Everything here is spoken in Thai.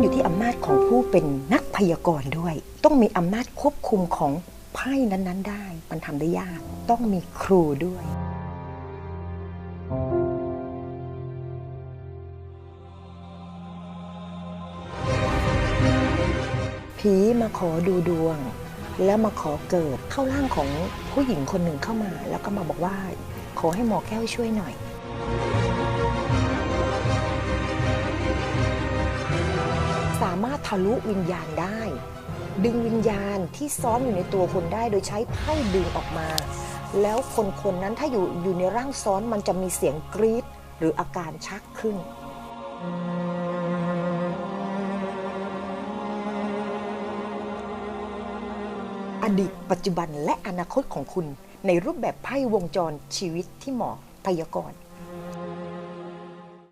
อยู่ที่อำนาจของผู้เป็นนักพยากรณ์ด้วย ต้องมีอำนาจควบคุมของไพ่นั้นๆ ได้ มันทำได้ยาก ต้องมีครูด้วย ผีมาขอดูดวง แล้วมาขอเกิดเข้าร่างของผู้หญิงคนหนึ่งเข้ามา แล้วก็มาบอกว่า ขอให้หมอแก้วช่วยหน่อย สามารถทะลุวิญญาณได้ ดึงวิญญาณที่ซ้อนอยู่ในตัวคนได้ โดยใช้ไพ่ดึงออกมา แล้วคนคนนั้นถ้าอยู่อยู่ในร่างซ้อนมันจะมีเสียงกรี๊ดหรืออาการชักขึ้นอดีตปัจจุบันและอนาคตของคุณในรูปแบบไพ่วงจรชีวิตที่หมอพยากรณ์